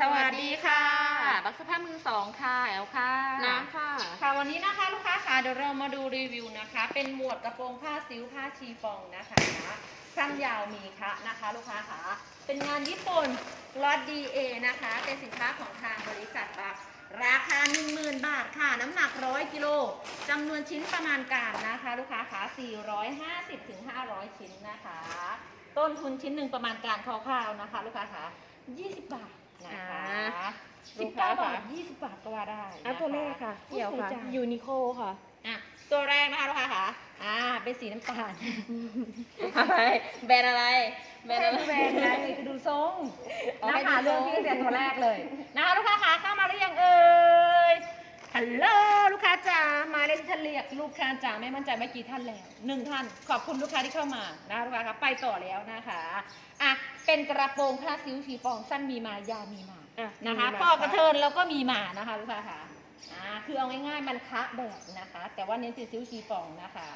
สวัสดีค่ะ บักสภาพมือสองค่ะแอลค่ะน้ำค่ะ ค่ะวันนี้นะคะลูกค้าค่ะเดี๋ยวเรามาดูรีวิวนะคะ เป็นหมวดกระโปรงผ้าซิวผ้าชีฟองนะคะสั้นยาวมีคะนะคะลูกค้าค่ะ เป็นงานญี่ปุ่นล็อตดีเอนะคะ เป็นสินค้าของทางบริษัทบักราคา 10,000 บาทค่ะ น้ำหนัก 100 กิโลจำนวนชิ้นประมาณการนะคะ ลูกค้าค่ะ450ถึง500 ชิ้นนะคะ ต้นทุนชิ้นหนึ่งประมาณการคร่าวๆนะคะ ลูกค้าค่ะ 20 บาท นะคะอ่าสิบลูกค้าเก้าค่ะบาทยี่สิบบาทก็ว่าได้อะตัวแรกค่ะเกี่ยวค่ะยูนิโคค่ะ อะ ตัวแรกนะคะลูกค้าค่ะ อ่า เป็นสีน้ำตาลอะไรแบรนด์อะไร แบรนด์อะไรแบรนด์อะไรคือดูทรงอ๋อนะให้คะดูทรงเรื่องที่แต่ตัวแรกเลยนะคะลูกค้าค่ะเข้ามาหรือยังเอ่ยฮัลโหลลูกค้าจ๋ามาเล่นท่านเรียกลูกค้าจ๋าไม่มั่นใจไม่กี่ท่านแล้วหนึ่งท่าน ขอบคุณลูกค้าที่เข้ามานะคะลูกค้าค่ะไปต่อแล้วนะคะอะ เป็นกระโปรงผ้าซิวชีฟองสั้นมีมายาวมีมาอะนะคะมีมาปอกกระเทินแล้วก็มีหมานะคะลูกค้าค่ะอ่าคือเอาง่ายๆมันคะแบบนะคะ แต่ว่าเน้นติดซิวชีฟองนะคะ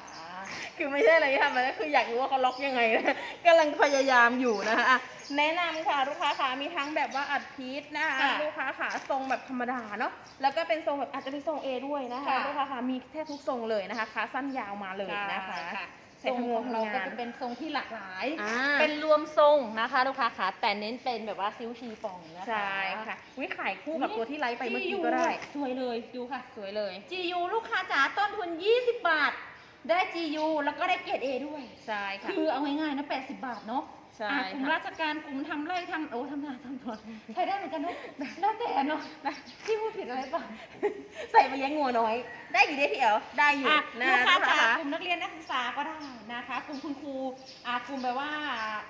คือไม่ใช่อะไรที่ทำมันก็คืออยากรู้ว่าเขาล็อกยังไงนะ กำลังพยายามอยู่นะคะอะแนะนำค่ะลูกค้าขามีทั้งแบบว่าอัดพีทนะคะค่ะลูกค้าขาทรงแบบธรรมดาเนาะแล้วก็เป็นทรงแบบอาจจะเป็นทรงเอด้วยนะคะค่ะ ลูกค้าขามีแทบทุกทรงเลยนะคะขาสั้นยาวมาเลยนะคะใส่ ทรงทำงขงองเราทำงานก็จะเป็นทรงที่หลากหลาย อ่า เป็นรวมทรงนะคะลูกค้าค่ะแต่เน้นเป็นแบบว่าซิวชีฟองนะคะ ใช่ค่ะวิขายคู่กับตัวที่ไลฟ์ไปเมื่อกี้ GU ก็ได้สวยเลยดูค่ะ สวยเลย GU ลูกค้าจ๋าต้นทุน 20 บาท ได้ GU แล้วก็ได้เกรด A ด้วย ใช่ค่ะ คือเอาง่ายๆนะ 80 บาทเนาะใช่อะกลุ่มค่ะ ราชการกลุ่มทำไร่ทำโอ้ทำนาทำสวนใช้ได้เหมือนกันเนาะแล้วแต่เนาะที่พูด ผิดอะไรเปล่าใส่ไปเลี้ยงงัวน้อย ได้อยู่ได้พี่เอ๋วได้อยู่อะนะลูกค้าลูกจ๋าค้ากลุ่มนักเรียนนักศึกษาก็ได้นะคะ กลุ่มคุณครูอ่ากลุ่มแบบว่า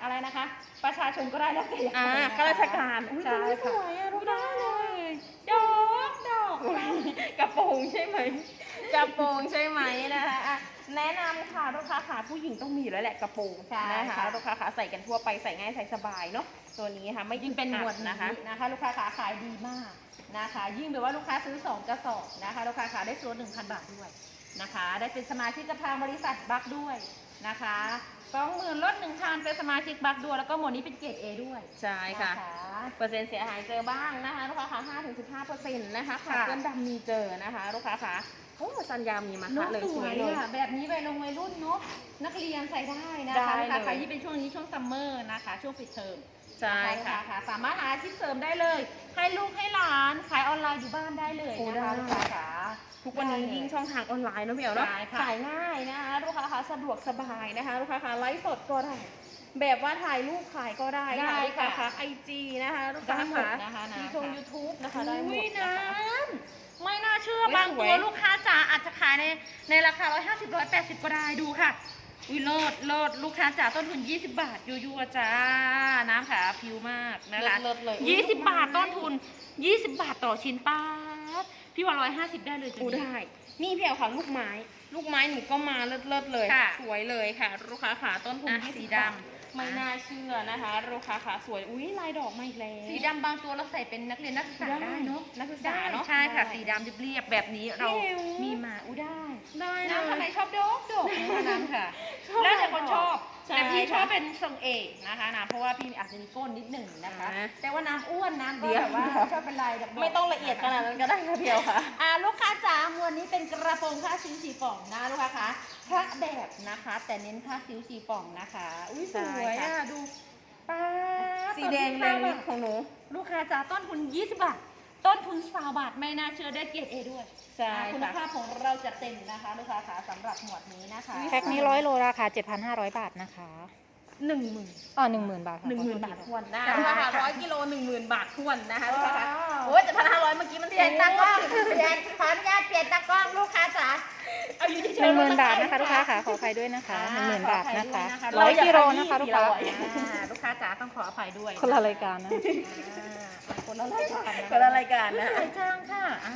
อะไรนะคะ ประชาชนก็ได้แล้วแต่อยากอ่าใส่นะคะข้าราชการอุ้ยใช่ตัวนี้สค่ะวยอะลูกได้ได้เลเลยยดอกดอก กระโปรงใช่ไหมกระโปรงใช่ไหมนะคะอะแนะนำค่ะลูกค้าขาผู้หญิงต้องมีอยู่แล้วแหละกระโปรงใช่นะคะค่ะลูกค้าขาใส่กันทั่วไปใส่ง่ายใส่สบายเนาะตัวนี้ค่ะไม่ยิ่งเป็นหมวดอันะคะนะคะ ลูกค้าขาขายดีมาก นะคะ ยิ่งแบบว่าลูกค้าซื้อ 2 กระสอบนะคะลูกค้าขาได้ส่วน1,000บาทด้วยนะคะ ได้เป็นสมาชิกกับทางบริษัทบัคด้วยนะคะสองหมื่นลดหนึ่งพันเป็นสมาชิกบัคด้วยแล้วก็หมวดนี้เป็นเกรด A ด้วยใช่ค่ะ นเปอร์เซ็นต์เสียหายเจอบ้างนะคะลูกค้าขา5ถึง15เปอร์เซ็นต์นะคะขาค่ะเพื่อนดำมีเจอนะคะลูกค้าขาโอ้สัญญามีมาน้อค่ะงเลยสสววยยเลย อะแบบนี้วัยลงวัยรุ่นเนาะนักเรียนใส่ได้นะได้คะเลยลูกค้าขายิ่งเป็นช่วงนี้ช่วงซัมเมอร์นะคะ ช่วงปิดเทอม ใช่นค่ะค่ะ สามารถหาอาชีพเสริมได้เลย ให้ลูกให้หลานขายออนไลน์อยู่บ้านได้เลยโอ้นะคะได้ลูกค้าขาทุกวันนี้ยิ่งช่องทางออนไลน์เนอะพี่เอ๋วเนาะใช่ค่ะขายง่ายนะคะลูกค้าคะสะดวกสบายนะคะลูกค้าคะไลฟ์สดก็ได้แบบว่าถ่ายรูปขายก็ได้ได้ค่ะลูกค้าค่ะคะไอจีนะคะลูกได้ค้าหมดคะนะคะนะมีชมค่ะยูทูบนะคะได้หมอุ้ดยนะนะคะไม่น่าเชื่อเฮ้ยบางสตัววยลูกค้าจ๋าอาจจะขายในในราคา 150 180 ก็ได้ดูค่ะอุ้ยเลิศเลิศลูกค้าจ๋าต้นทุน 20 บาทยัวๆจ้า น้ำขา ผิวมากนะคะเลิศๆเลยยี่สิบบาทต้นทุน20บาทต่อชิ้นป้าดพี่ว่า150ได้เลยตัวอูนี้ได้ นี่พี่เอ๋วค่ะลูกไม้ ลูกไม้หนูก็มาเลิศๆเลย ค่ะ สวยเลยค่ะ ลูกค้าขาต้นทุนอะยี่สีสิบดำบาทไม่น่าเชื่อนะคะ ลูกค้าขาสวย อุ้ยลายดอกมาอีกแล้วสีดำบางตัวเราใส่เป็นนักเรียนนักศึกษาได้เนาะนักศึกษาได้เนาะ ใช่ค่ะได้สีดำเรียบๆแบบนี้เราหิว มีมาอุ้ยได้ ได้น้ำทำไมเลยชอบโดกโดกนะคะน้ำค่ะ ชอบแล้วแต่คนชอบใช่ แต่พี่ชอบค่ะเป็นทรงเอกนะคะน้ำเพราะว่าพี่อาจจะมีก้นนิดหนึ่งนะคะอ่าแต่ว่าน้ำอ้วนน้ำก็เดี๋ยวแบบว่าชอบเป็นลายดอกๆไม่ต้องละเอียดขนาดนั้นก็ได้ค่ะเพียวค่ะอ่าลูกค้าจ๋ามวนนี้เป็นกระโปรงผ้าซิวสีป่องนะลูกค้าคะพระแบบนะคะ แต่เน้นผ้าซิวสีป่องนะคะอุ้ยสใช่วยค่ะอะดูป้าสีแดงแรงฤทธิ์ของหนู ลูกค้าจ๋าต้นทุน20บาท ต้นทุน3บาทไม่น่าเชื่อได้เกรดเอด้วยใช่อ่าคุณค่ะภาพของเราจะเต็มนะคะลูกค้าคะสำหรับหมวดนี้นะคะอุ๊ยแพ็คนี้ร้อยโลราคา 7,500 บาทนะคะหนึ่งหมื่นอ๋อหนึ่งหมื่นบาทค่ะหนึ่งหมื่นขอโทษบาททีทวนนะใช่คะค่ะ ร้อยกิโลหนึ่งหมื่นบาททวนนะคะลูกค้าค่ะว้าวโอ้ยเจ็ดพันห้าร้อยเมื่อกี้มันเปลี่ยนตากล้องเปเปลี่ยนขออนุญาตเปลี่ยนตากล้องลูกค้าจ๋าเอาอยู่เฉยๆหนึ่งหมื่นไต้บาทองนะคะไปลูกค้าค่ะขออภัยด้วยนะคะอ่หนึ่งหมื่นบาทขออภัยนะคะด้วยนะคะร้อยเราอยากกิโลให้นะคะยี่ลูกค้าสี่ร้อยอ่าลูกค้าจ๋าต้องขออภัยด้วยคนละรายการนะ อ่า คนละรายการนะคนละรายการนะสวยจังค่ะอ่า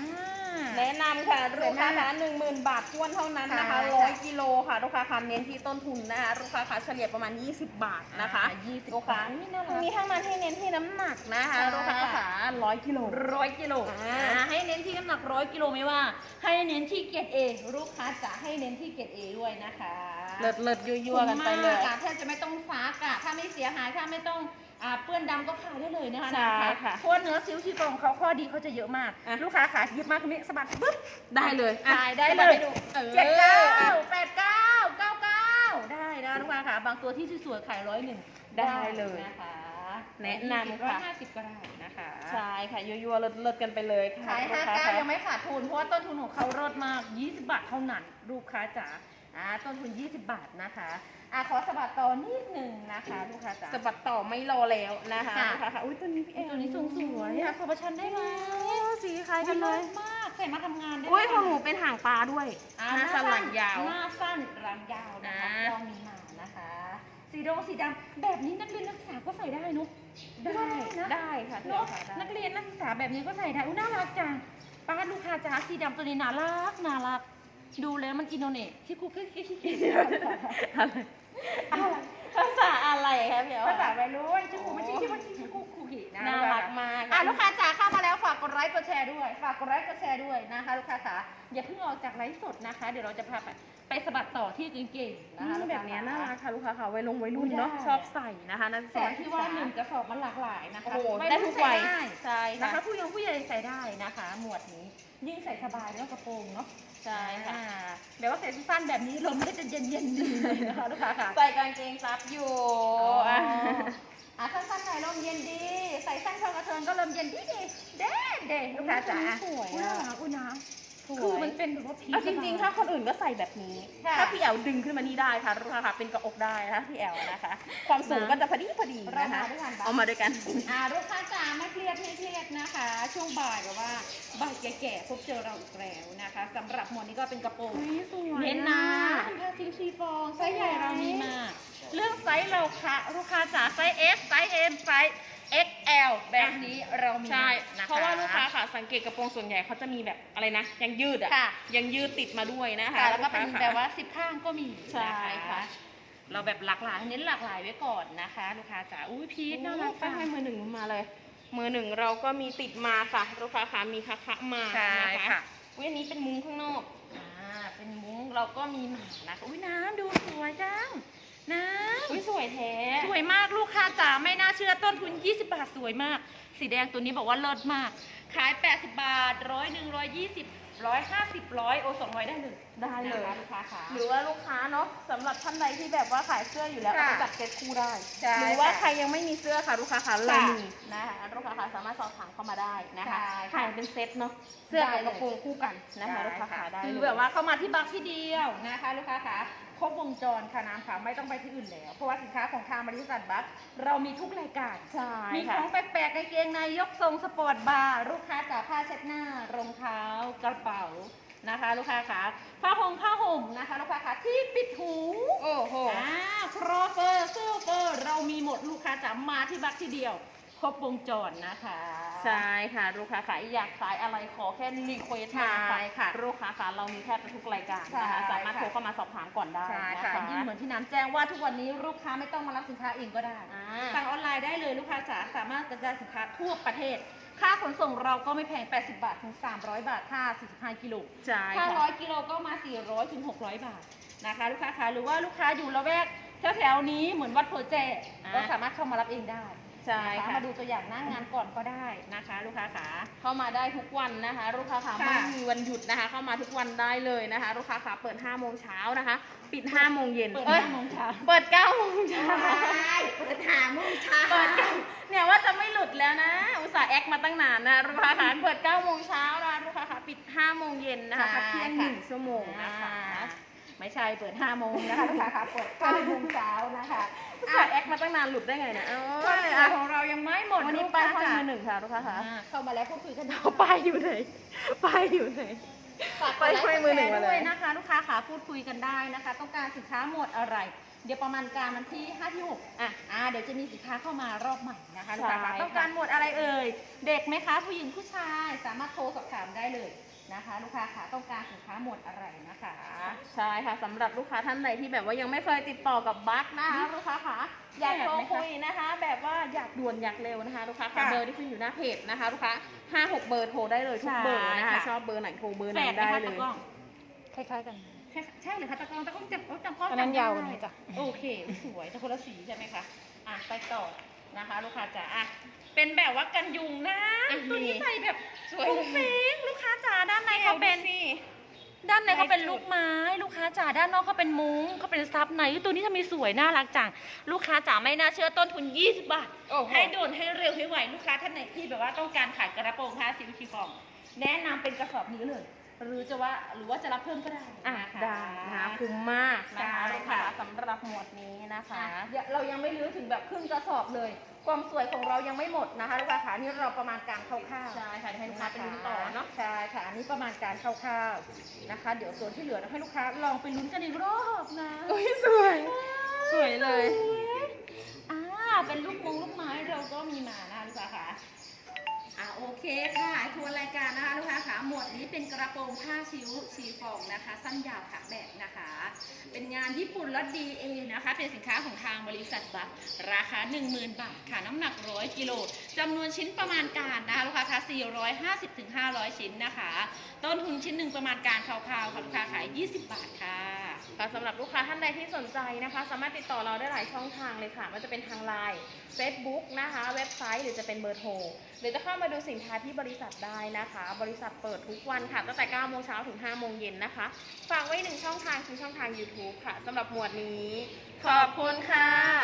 แนะนำค่ะสวยลูกค้ามากคะหนึ่งหมื่นบาททวนเท่านั้นนะคะค่ะ ร้อยกิโลค่ะ ลูกค้าคะเน้นที่ต้นทุนนะคะลูกค้าคะเฉลี่ยประมาณ 20 บาทนะคะยี่สิบลูกค้านี่น่ารัก มีทั้งนั้นให้เน้นที่น้ำหนักนะคะใช่ลูกค้าขาร้อยกิโล ร้อยกิโลอ่า อ่าให้เน้นที่น้ำหนักร้อยกิโลไม่ว่า ให้เน้นที่เกรดเอลูกค้าจะให้เน้นที่เกรดเอด้วยนะคะเลิศเลิศยั่วๆกันไปเลย คุ้มมากอะแทบจะไม่ต้องซักอะถ้าไม่เสียหายถ้าไม่ต้อง อ่าเปื้อนดำก็ขายได้เลยนะคะใช่นค่ะเพราะว่าเนื้อซิลชีฟองเขาข้อดีเขาจะเยอะมาก อะ ลูกค้าขาหยิบมาตรงนี้สะบัดปุ๊บ ได้เลยอะขายได้สะเลบัยให้ดูเออเจ็ดเก้าอะแปดเก้าเก้าเก้าได้นะลูกค้าค่ะ บางตัวที่สวยๆขายร้อยหนึ่งได้เลยนะคะแนะนำร้อยค่ะห้าสิบก็ได้นะคะ ใช่ค่ะยัวๆเลิศๆกันไปเลยค่ะขายลูห้ากค้เก้าค่ะยังไม่ขาดทุน เพราะว่าต้นทุนของเขาลดมาก 20 บาทเท่านั้น ลูกค้าจ๋า อ่าต้นทุน 20 บาทนะคะอ่าขอสะบัดต่อนิดหนึ่งนะคะลูกค้าจ๋า สะบัดต่อไม่รอแล้วนะคะค่ะ ลูกค้าค่ะอุ้ยตัวนี้พี่เอตัวนี้ทรงสวยค่ะขอประชันได้ไหมโอ้สีคล้ายกันเลยมากใส่มาทำงานได้อุ้ยของหนูเป็นหางปลาด้วยอ่าหน้าสั้นหลังยาว หน้าสั้นหลังยาวนะคะอ่า ลองมีมานะคะ สีดงสีดำแบบนี้นักเรียนนักศึกษาก็ใส่ได้นุ๊กได้นะ ได้ค่ะพี่เนาะเอ๋ค่ะได้นักเรียนนักศึกษาแบบนี้ก็ใส่ได้ อุ้ยน่ารักจังป้าลูกค้าจ๋าสีดำตัวนี้น่ารักน่ารัก ดูแล้วมันอินโนเนตที่คุกกี้ที่คิดอภาษาอะไรคะพี่เอ๋ภาษาวัยรุ่นชื่อคุไม่ใช่ชื่อว่าชื่อคุกคุกกี้นะน่ารักมากอะลูกค้าจ๋าเข้ามาแล้วฝากกดไลค์กดแชร์ด้วย ฝากกดไลค์กดแชร์ด้วยนะคะลูกค้าจ๋าอย่าเพิ่งออกจากไลฟ์สดนะคะ เดี๋ยวเราจะพาไปไปสะบัดต่อที่เก่งๆนะคะแบบนี้น่ารักค่ะลูกค้าค่ะวัยลงวัยรุ่นเนาะชอบใส่นะคะนักศึกษาที่ว่าหนึ่งกระสอบมันหลากหลายนะคะโอ้โหวัยได้ทุกวัยใส่ได้ใช่นะคะผู้ยงผู้ใหญ่ใส่ได้นะคะ หมวดนี้ ยิ่งใส่สบายแล้วกระโปรงเนาะใช่ค่ะอ่าแบบว่าใส่สั้นๆแบบนี้ลมก็จะเย็นๆดีเลยนะคะลูกค้าค่ะใส่กางเกงซับอยู่อ๋ออะอะสั้นๆหน่อยลมเย็นดี ใส่สั้นเท่ากระเทินก็ลมเย็นดีดีเด้เด้ลูกค้าจ๋าสวยอุ้ยอะน่ารักอุ้ยนะ สวยคือมันเป็นแบบว่าพีชเอาจริงๆ ถ้าคนอื่นก็ใส่แบบนี้ ค่ะ ถ้าพี่แอลดึงขึ้นมานี่ได้ค่ะลูกค้าค่ะเป็นกระอกได้นะคะพี่แอลนะคะ ความสูงนะก็จะพอดีพอดีเรานะคะ มาด้วยกันปะเอามาด้วยกัน อ่าลูกค้าจ๋าไม่เครียดไม่เครียดนะคะ ช่วงบ่ายแบบว่าบ่ายแก่ๆพบเจอเราอีกแล้วนะคะสำหรับหมวดนี้ก็เป็นกระโปรงสวยเน้นนะผ้าซิลชีฟองไซส์ใหญ่เรามีมา เรื่องไซส์เราค่ะลูกค้าจ๋าไซส์ S ไซส์ M ไซส์ XL แบบนี้เรามีใช่นะคะเพราะว่าลูกค้าค่ะสังเกตกระโปรงส่วนใหญ่เขาจะมีแบบอะไรนะยังยืดอะค่ะ ยังยืดติดมาด้วยนะคะค่ะแล้วก็เป็นลูค้าแบบว่าสิบข้างก็มีใช่ค่ะ เราแบบหลากหลายเน้นหลากหลายไว้ก่อนนะคะ ลูกค้าจ๋าอุ้ยพีชน่ารักไปจัง ให้มือหนึ่งมาเลย มือหนึ่งเราก็มีติดมาค่ะลูกค้าค่ะมีคะคะมาใช่นะคะค่ะอุ้ยอันนี้เป็นมุ้งข้างนอก อ่าเป็นมุ้งเราก็มีหมานะคะอุ้ยน้ำดูสวยจัง น้ำอุ้ยสวยแท้สวยมากลูกค้าจ๋าไม่น่าเชื่อต้นทุน 20 บาทสวยมาก สีแดงตัวนี้บอกว่าเลิศมาก ขาย 80 บาทร้อยหนึ่งร้อยยี่สิบ ร้อยห้าสิบร้อยโอสองร้อยได้เลยได้เลย นะคะลูกค้าขาหรือว่าลูกค้าเนาะสำหรับท่านใดที่แบบว่าขายเสื้ออยู่แล้วค่ะเอาไปจัดเซ็ตคู่ได้ ใช่หรือว่าค่ะใครยังไม่มีเสื้อค่ะ ลูกค้าค่ะเราค่ะมีนะคะลูกค้าค่ะสามารถสอบถามเข้ามาได้นะคะใช่ค่ะขายเป็นเซ็ตเนาะเสื้อได้กับเลยกระโปรงคู่กันนะคะลูกค้าค่ะได้คือเลยแบบว่าเข้ามาที่บักที่เดียวนะคะ ลูกค้าขาครบวงจรค่ะน้ำค่ะไม่ต้องไปที่อื่นแล้ว เพราะว่าสินค้าของทางบริษัทบัคเรามีทุกรายการ ใช่มีขค่ะ องแปลกๆกางเกงในยกทรงสปอร์ตบาร์ลูกค้าจ๋าผ้าเช็ดหน้ารองเท้ากระเป๋านะคะ ลูกค้าขาผ้าห่มผ้าห่มนะคะ ลูกค้าขาที่ปิดหูโอ้โหอ่าครอเฟอร์เสื้อเฟอร์เรามีหมดลูกค้าจ๋ามาที่บักที่เดียว ครบวงจรนะคะ ใช่ค่ะ ลูกค้าค่ะอยากขายอะไรขอแค่รีเควสมาใช่ค่ะ ลูกค้าค่ะเรามีแทบจะทุกรายการใช่นะคะสามารถค่ะโทรเข้ามาสอบถามก่อนได้ใช่นะค่ะคะยิ่งเหมือนที่น้ำแจ้งว่าทุกวันนี้ลูกค้าไม่ต้องมารับสินค้าเองก็ได้ อ่า สั่งออนไลน์ได้เลยลูกค้าจ๋าสามารถกระจายสินค้าทั่วประเทศ ค่าขนส่งเราก็ไม่แพง 80 บาทถึง 300 บาท ถ้า 45 กิโลใช่ถ้า ค่ะร้อยกิโลก็มา 400 ถึง 600 บาทนะคะ ลูกค้าคะหรือว่าลูกค้าอยู่ละแวกแถวๆนี้เหมือนวัดโพแจอ่าก็สามารถเข้ามารับเองได้ใช่นะคะค่ะ มาดูตัวอย่างหน้างานก่อนก็ได้นะคะ ลูกค้าขาเข้ามาได้ทุกวันนะคะ ลูกค้าค่ะค่ะ ไม่มีวันหยุดนะคะ เข้ามาทุกวันได้เลยนะคะ ลูกค้าค่ะเปิด5โมงเช้านะคะ ปิด5โมงเย็นเปิดอ้ยห้าโมงเช้า เปิด9โมงเช้าาห์แอคมาตั้งนานนะลูกค้าค่ะเปิด9โมงเช้านะคะลูกค้าค่ะปิด5โมงเย็นนะคะพักเที่ยงหนึ่งชั่วโมงนะคะไม่ใช่เปิด5โมงนะคะลูกค้าคะเปิด9โมงเช้านะคะอุตส่าห์แอคมาตั้งนานหลุดได้ไงเนี่ยเอ้ความยสวยอะของเรายังไม่หมดวันนี้ลูกไปค้าห้องจ๋ามือหนึ่งค่ะลูกค้าค่ะอ่าเข้ามาแล้วพูดคุยกันได้เอาไปอยู่ไหนไปอยู่ไหน ฝากไปกดไลค์ให้กดมือแชหนึ่งร์มาเลยด้วยนะคะ ลูกค้าขาพูดคุยกันได้นะคะ ต้องการสินค้าหมวดอะไร เดี๋ยวประมาณการวันที่5ที่6อะอ่าเดี๋ยวจะมีสินค้าเข้ามารอบใหม่นะคะลูกค้าใช่ขาค่ะ ต้องการหมวดอะไรเอ่ย เด็กไหมคะ ผู้หญิงผู้ชายสามารถโทรสอบถามได้เลยนะคะ ลูกค้าขาต้องการสินค้าหมวดอะไรนะคะ ใช่ค่ะสำหรับลูกค้าท่านใดที่แบบว่ายังไม่เคยติดต่อกับบัคนะคะ ลูกค้าค่ะอยากโทรคุยนะคะ แบบว่าอยากด่วนอยากเร็วนะคะ ลูกค้าค่ะค่ะเบอร์ที่ขึ้นอยู่หน้าเพจนะคะ ลูกค้าห้าหกเบอร์โทรได้เลยทุกเบอร์นะคะ ใช่ค่ะ ชอบเบอร์ไหนโทรเบอร์แฝนั้นดไหมได้คะเลตะย กล้อง คล้ายๆกัน ใช่ใช่เลยค่ะตะกล้องตะกล้องจับโอ้จำพ่ออันนั้นจำได้ยาวกว่านี้จ้ะ โอเคสวยแต่คนละสีใช่ไหมคะอะไปต่อนะคะ ลูกค้าจ๋าอะเป็นแบบว่ากันยุงนะอะตัวนี้นี่ใส่แบบสวยฟุ้งฟิ้งลูกค้าจ๋าด้านในเขาเป็นด้านในเขาเป็นลูกไม้ ลูกค้าจ๋าด้านนอกเขาเป็นมุ้งเขาเป็นซับในตัวนี้ทำไมสวยน่ารักจังลูกค้าจ๋าไม่น่าเชื่อต้นทุน 20 บาท โอ้โห ให้โดนให้เร็วให้ไวลูกค้าท่านไหนที่แบบว่าต้องการขายกระโปรงผ้าซิลคีฟอง แนะนำเป็นกระสอบนี้เลย หรือจะว่าหรือว่าจะรับเพิ่มก็ได้อะนะคะ ได้นะคะคุ้มมากนะคะใช่ลูกค่ะ ค้าสำหรับหมวดนี้นะคะอะเดี๋ยวเรายังไม่รื้อถึงแบบครึ่งกระสอบเลย ความสวยของเรายังไม่หมดนะคะลูกค้าขานี่เราประมาณการคร่าวๆ ใช่ค่ะเดี๋ยวให้ลูกค้าไปลุ้นต่อเนาะ ใช่ค่ะอันนี้ประมาณการคร่าวๆนะคะ เดี๋ยวส่วนที่เหลือนะให้ลูกค้าลองไปลุ้นกันอีกรอบนะโอ้ยสวย สวยเลยสวยอ่าเป็นลูกมงลูกไม้เราก็มีมานะคะลูกค้าค่ะอ่าโอเคค่ะทวนรายการนะคะลูกค้าค่ะ หมวดนี้เป็นกระโปรงผ้าชิ้วชีฟองนะคะ สั้นยาวขาแบบนะคะ เป็นงานญี่ปุ่นแลดดีเอนะคะ เป็นสินค้าของทางบริษัทบัคราคา 10,000 บาทค่ะ น้ำหนัก 100 กิโลจำนวนชิ้นประมาณการนะคะลูกค้าคะ450ถึง500 ชิ้นนะคะ ต้นทุนชิ้นหนึ่งประมาณการคร่าวๆค่ะลูกค้าขาย 20 บาทค่ะ ค่ะสำหรับลูกค้าท่านใดที่สนใจนะคะ สามารถติดต่อเราได้หลายช่องทางเลยค่ะมันจะเป็นทางไลน์ Facebook นะคะ เว็บไซต์หรือจะเป็นเบอร์โทรหรือจะเข้ามาดูสินค้าที่บริษัทได้นะคะ บริษัทเปิดทุกวันค่ะตั้งแต่9โมงเช้าถึง5โมงเย็นนะคะ ฝากไว้หนึ่งช่องทางคือช่องทาง YouTube ค่ะสำหรับหมวดนี้ ขอบคุณค่ะ